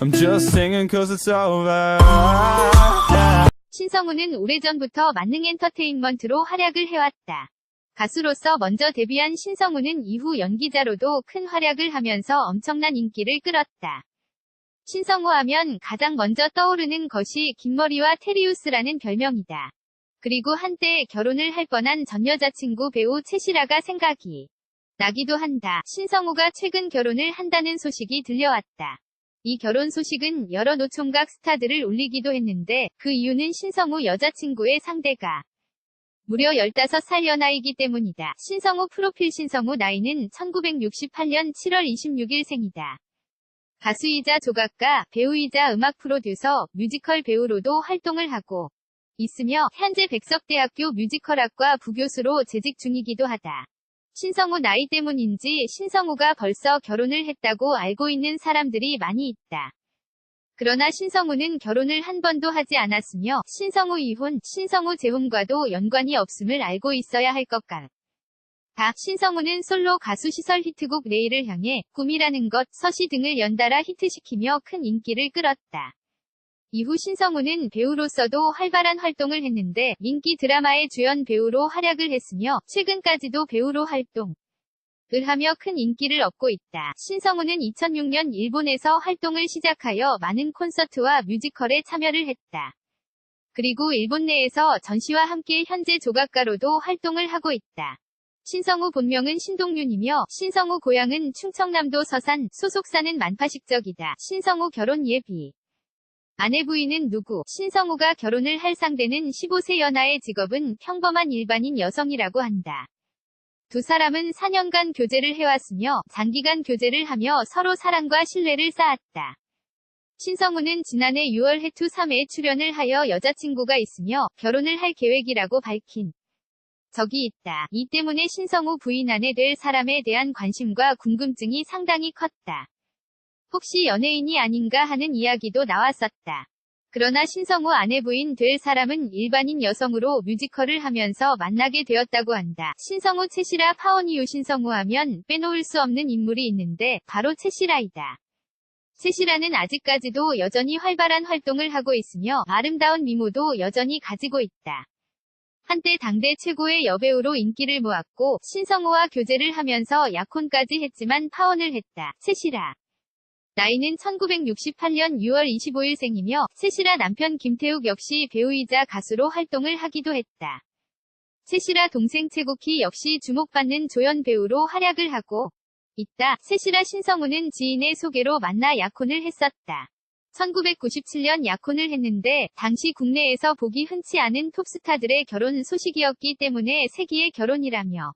I'm just singing cause it's over. 신성우는 오래전부터 만능 엔터테인먼트로 활약을 해왔다. 가수로서 먼저 데뷔한 신성우는 이후 연기자로도 큰 활약을 하면서 엄청난 인기를 끌었다. 신성우 하면 가장 먼저 떠오르는 것이 긴머리와 테리우스라는 별명이다. 그리고 한때 결혼을 할 뻔한 전 여자친구 배우 채시라가 생각이 나기도 한다. 신성우가 최근 결혼을 한다는 소식이 들려왔다. 이 결혼 소식은 여러 노총각 스타들을 울리기도 했는데 그 이유는 신성우 여자친구의 상대가 무려 15살 연하이기 때문이다. 신성우 프로필 신성우 나이는 1968년 7월 26일 생이다. 가수이자 조각가, 배우이자 음악 프로듀서, 뮤지컬 배우로도 활동을 하고 있으며 현재 백석대학교 뮤지컬학과 부교수로 재직 중이기도 하다. 신성우 나이 때문인지 신성우가 벌써 결혼을 했다고 알고 있는 사람들이 많이 있다. 그러나 신성우는 결혼을 한 번도 하지 않았으며 신성우 이혼, 신성우 재혼과도 연관이 없음을 알고 있어야 할 것 같다. 신성우는 솔로 가수 시설 히트곡 레이를 향해 꿈이라는 것, 서시 등을 연달아 히트시키며 큰 인기를 끌었다. 이후 신성우는 배우로서도 활발한 활동을 했는데 인기 드라마의 주연 배우로 활약을 했으며 최근까지도 배우로 활동 을 하며 큰 인기를 얻고 있다. 신성우는 2006년 일본에서 활동을 시작하여 많은 콘서트와 뮤지컬에 참여를 했다. 그리고 일본 내에서 전시와 함께 현재 조각가로도 활동을 하고 있다. 신성우 본명은 신동윤이며 신성우 고향은 충청남도 서산, 소속사는 만파식적이다. 신성우 결혼 예비 아내 부인은 누구? 신성우가 결혼을 할 상대는 15세 연하의 직업은 평범한 일반인 여성이라고 한다. 두 사람은 4년간 교제를 해왔으며 장기간 교제를 하며 서로 사랑과 신뢰를 쌓았다. 신성우는 지난해 6월 해투 3회 출연을 하여 여자친구가 있으며 결혼을 할 계획이라고 밝힌 적이 있다. 이 때문에 신성우 부인 아내 될 사람에 대한 관심과 궁금증이 상당히 컸다. 혹시 연예인이 아닌가 하는 이야기도 나왔었다. 그러나 신성우 아내 부인 될 사람은 일반인 여성으로 뮤지컬을 하면서 만나게 되었다고 한다. 신성우 채시라 파원이유 신성우 하면 빼놓을 수 없는 인물이 있는데 바로 채시라이다. 채시라는 아직까지도 여전히 활발한 활동을 하고 있으며 아름다운 미모도 여전히 가지고 있다. 한때 당대 최고의 여배우로 인기를 모았고 신성우와 교제를 하면서 약혼까지 했지만 파혼을 했다. 채시라. 나이는 1968년 6월 25일 생이며 채시라 남편 김태욱 역시 배우이자 가수로 활동을 하기도 했다. 채시라 동생 최국희 역시 주목받는 조연 배우로 활약을 하고 있다. 채시라 신성우는 지인의 소개로 만나 약혼을 했었다. 1997년 약혼을 했는데 당시 국내에서 보기 흔치 않은 톱스타들의 결혼 소식이었기 때문에 세기의 결혼이라며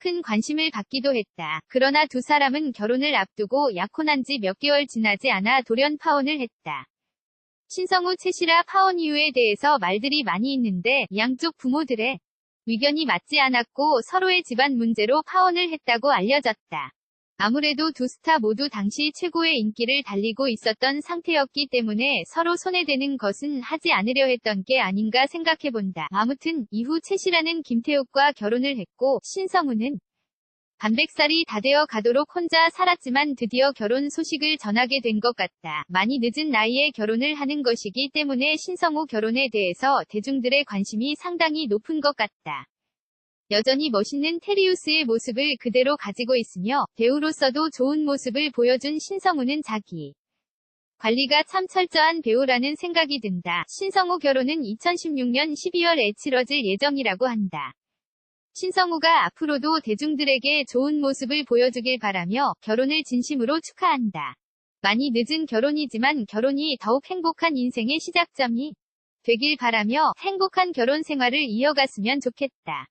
큰 관심을 받기도 했다. 그러나 두 사람은 결혼을 앞두고 약혼한 지 몇 개월 지나지 않아 돌연 파혼을 했다. 신성우 채시라 파혼 이유에 대해서 말들이 많이 있는데 양쪽 부모들의 의견이 맞지 않았고 서로의 집안 문제로 파혼을 했다고 알려졌다. 아무래도 두 스타 모두 당시 최고의 인기를 달리고 있었던 상태였기 때문에 서로 손해되는 것은 하지 않으려 했던 게 아닌가 생각해본다. 아무튼 이후 채시라는 김태욱과 결혼을 했고 신성우는 반백살이 다 되어 가도록 혼자 살았지만 드디어 결혼 소식을 전하게 된 것 같다. 많이 늦은 나이에 결혼을 하는 것이기 때문에 신성우 결혼에 대해서 대중들의 관심이 상당히 높은 것 같다. 여전히 멋있는 테리우스의 모습을 그대로 가지고 있으며 배우로서도 좋은 모습을 보여준 신성우는 자기 관리가 참 철저한 배우라는 생각이 든다. 신성우 결혼은 2016년 12월에 치러질 예정이라고 한다. 신성우가 앞으로도 대중들에게 좋은 모습을 보여주길 바라며 결혼을 진심으로 축하한다. 많이 늦은 결혼이지만 결혼이 더욱 행복한 인생의 시작점이 되길 바라며 행복한 결혼 생활을 이어갔으면 좋겠다.